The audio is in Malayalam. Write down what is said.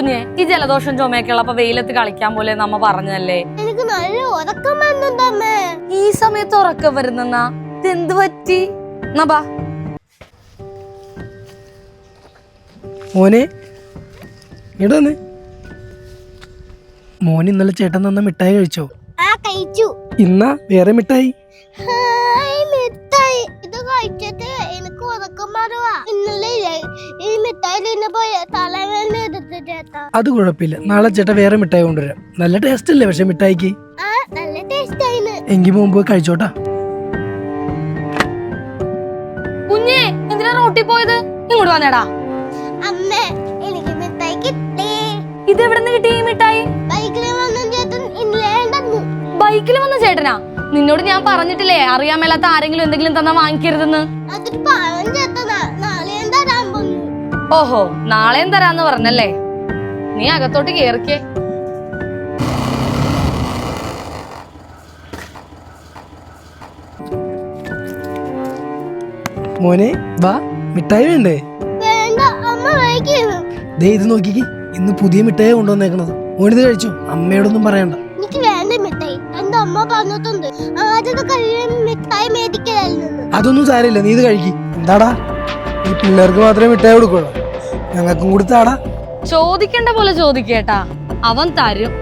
കുഞ്ഞെ ഈ ജലദോഷം ചുമയൊക്കെയുള്ള അപ്പൊ വെയിലത്ത് കളിക്കാൻ പോലെ നമ്മ പറഞ്ഞല്ലേ എനിക്ക് നല്ല ഉറക്കം വരുന്നുണ്ടമ്മേ ഈ സമയത്ത് ഉറക്കം വരുന്നെന്നാ? ഇതെന്ത് പറ്റി? നബാ മോനെ ഇടന്ന് മോൻ ഇന്നലെ ചേട്ടൻ തന്ന മിഠായി കഴിച്ചോ? ആ കഴിച്ചു. ഇന്നാ വേറെ മിഠായി? അത് കുഴപ്പമില്ല. നാളെ ചേട്ടൻ വേറെ മിഠായി കൊണ്ടുവരാം. നല്ല ടേസ്റ്റ് അല്ലേ പക്ഷെ മിഠായിക്ക്? ആ നല്ല ടേസ്റ്റ് ആയിന്. എങ്കിൽ മുമ്പ് കഴിച്ചോട്ടാ. കുഞ്ഞേ എന്തിനാ റോട്ടിൽ പോയത്? ഇങ്ങോട്ട് വന്നേടാ. അമ്മേ എനിക്ക് മിഠായി കിട്ടി. ഇത് എവിടെ നിന്ന് കിട്ടി ഈ മിഠായി? ബൈക്കിൽ വന്ന ചേട്ടൻ ബൈക്കിൽ വന്ന ചേട്ടനാ? നിന്നോട് ഞാൻ പറഞ്ഞിട്ടില്ലേ അറിയാൻ മേലാത്ത ആരെങ്കിലും എന്തെങ്കിലും തന്നാ വാങ്ങിക്കരുതെന്ന്? അത് ഓഹോ നാളെയും തരാന്ന് പറഞ്ഞല്ലേ? നീ അകത്തോട്ട് കേറിക്കേ. മോനെ വാ മിഠായി വേണ്ടേ? ദേ ഇത് നോക്കിക്ക് ഇന്ന് പുതിയ മിഠായി കൊണ്ടുവന്നേക്കണത്. മോനിത് കഴിച്ചു? അമ്മയോടൊന്നും പറയണ്ട. എനിക്ക് വേണ്ട മിഠായി. എന്റെ അമ്മ പറഞ്ഞിട്ടുണ്ട്. ആദ്യത്തെ കഴിയും മിഠായി മേടിക്കലായിരുന്നു. അതൊന്നും സാരമില്ല നീ ഇത് കഴിക്കി. എന്താടാ? ഈ പിള്ളേർക്ക് മാത്രമേ മിഠായി കൊടുക്കുള്ളൂ. ഞങ്ങൾക്കും കൊടുത്താടാ താടാ ചോദിക്കേണ്ട പോലെ ചോദിക്കേട്ടാ അവൻ തരും.